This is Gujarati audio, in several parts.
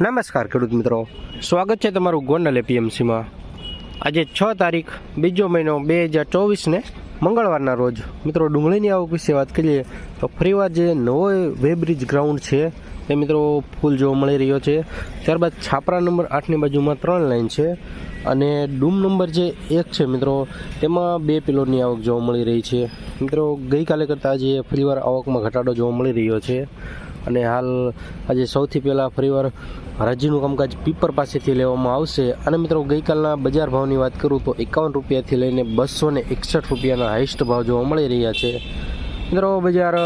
નમસ્કાર ખેડૂત મિત્રો. સ્વાગત છે તમારું ગોંડલ એપીએમસીમાં. આજે છ તારીખ, બીજો મહિનો બે હજાર ચોવીસને મંગળવારના રોજ. મિત્રો, ડુંગળીની આવક વિશે વાત કરીએ તો ફરીવાર જે નવો વેબ્રિજ ગ્રાઉન્ડ છે, એ મિત્રો ફૂલ જોવા મળી રહ્યો છે. ત્યારબાદ છાપરા નંબર આઠની બાજુમાં ત્રણ લાઈન છે અને ડૂમ નંબર જે એક છે મિત્રો, તેમાં બે પિલોની આવક જોવા મળી રહી છે. મિત્રો, ગઈકાલે કરતાં આજે ફરીવાર આવકમાં ઘટાડો જોવા મળી રહ્યો છે. અને હાલ આજે સૌથી પહેલાં ફરીવાર હરાજીનું કામકાજ પીપર પાસેથી લેવામાં આવશે. અને મિત્રો, ગઈકાલના બજાર ભાવની વાત કરું તો એકાવન રૂપિયાથી લઈને બસો ને એકસઠ રૂપિયાના હાઈસ્ટ ભાવ જોવા મળી રહ્યા છે. મિત્રો, બજાર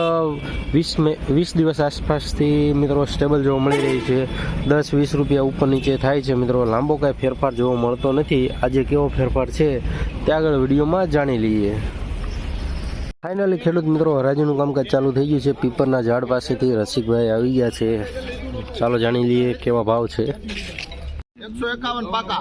વીસ મે, વીસ દિવસ આસપાસથી મિત્રો સ્ટેબલ જોવા મળી રહી છે. દસ, વીસ રૂપિયા ઉપર નીચે થાય છે. મિત્રો, લાંબો કાંઈ ફેરફાર જોવા મળતો નથી. આજે કેવો ફેરફાર છે તે આગળ વિડીયોમાં જાણી લઈએ. ફાઇનલી ખેડૂત મિત્રો હરાજીનું કામકાજ ચાલુ થઈ ગયું છે. પીપરના ઝાડ પાસેથી રસિકભાઈ આવી ગયા છે. ચાલો જાણી લઈએ કેવા ભાવ છે. એકસો એકાવન પાકા.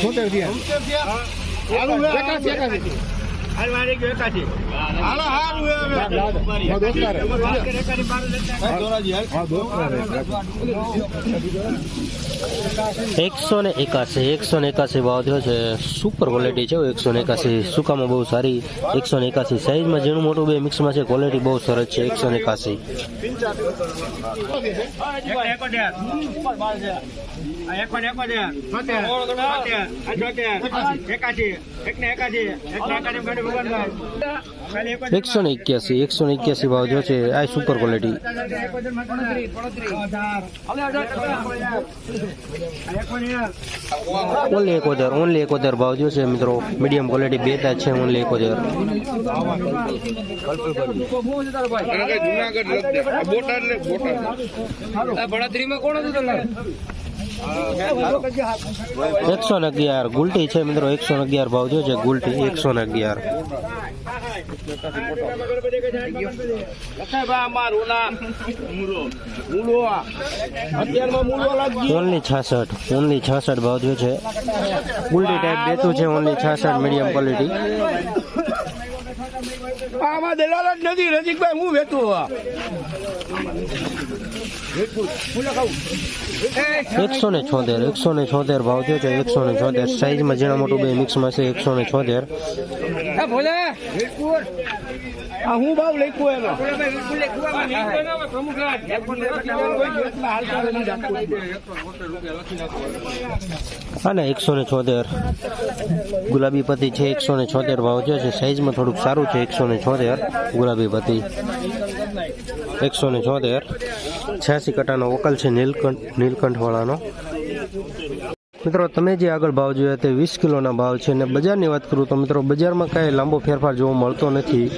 છોતેર થયા. એકાસી એકાસી. એકસો ને એકાસી એકસો ને એકાસી ભાવ થયો છે. સુપર ક્વોલિટી છે એકસો ને એકાસી સુકામાં બહુ સારી. એકસો ને એકાસી સાઈઝમાં ઝીણું મોટું બે મિક્સમાં છે ક્વોલિટી બહુ સરસ છે એકસો ને એકાસી એકસો ને એક્યાસી, એકસો ને એક્યાસી ભાવ જો છે, આ સુપર ક્વોલિટી ઓનલી એક હજાર ઓનલી એક હજાર ભાવ જો છે, મિત્રો મીડિયમ ક્વોલિટી બે તાજ છે ઓનલી એક હજાર બોટાદ બોટાદ દે. કોણ હતું બોટાદ. એકસો ને અગિયાર. ગુલટી છે મિત્રો, એકસો ને અગિયાર ભાવ જો છે ગુલટી એકસો ને અગિયાર. ઓનલી છાસઠ ઓનલી છાસઠ ભાવ જો છે. ગુલટી ટાઈપ બેતું છે, ઓનલી છાસઠ મીડિયમ ક્વોલિટી આમાં દલાલ જ નથી રજીકભાઈ હું વેચું એકસો ને છોતેર એકસો ને છોતેર ભાવ થયો છે એકસો ને છોતેર. સાઈઝમાં ઝીણા મોટું બે મિક્સમાં છે એકસો ને છોતેર. હું ભાવ લખ્યું એનો. અને એકસો ને છોતેર. ગુલાબી પતિ છે એકસો ને છોતેર ભાવ થયો છે. સાઈઝમાં થોડુંક સારું છે એકસો ને છોતેર, ગુલાબી પતિ એકસો ને છોતેર. છ્યાસી કટાનો વકલ છે નીલકંઠ, નીલકંઠવાળાનો. મિત્રો, તમે જે આગળ ભાવ જોયા તે વીસ કિલોના ભાવ છે અને બજારની વાત કરું તો મિત્રો, બજારમાં કાંઈ લાંબો ફેરફાર જોવા મળતો નથી.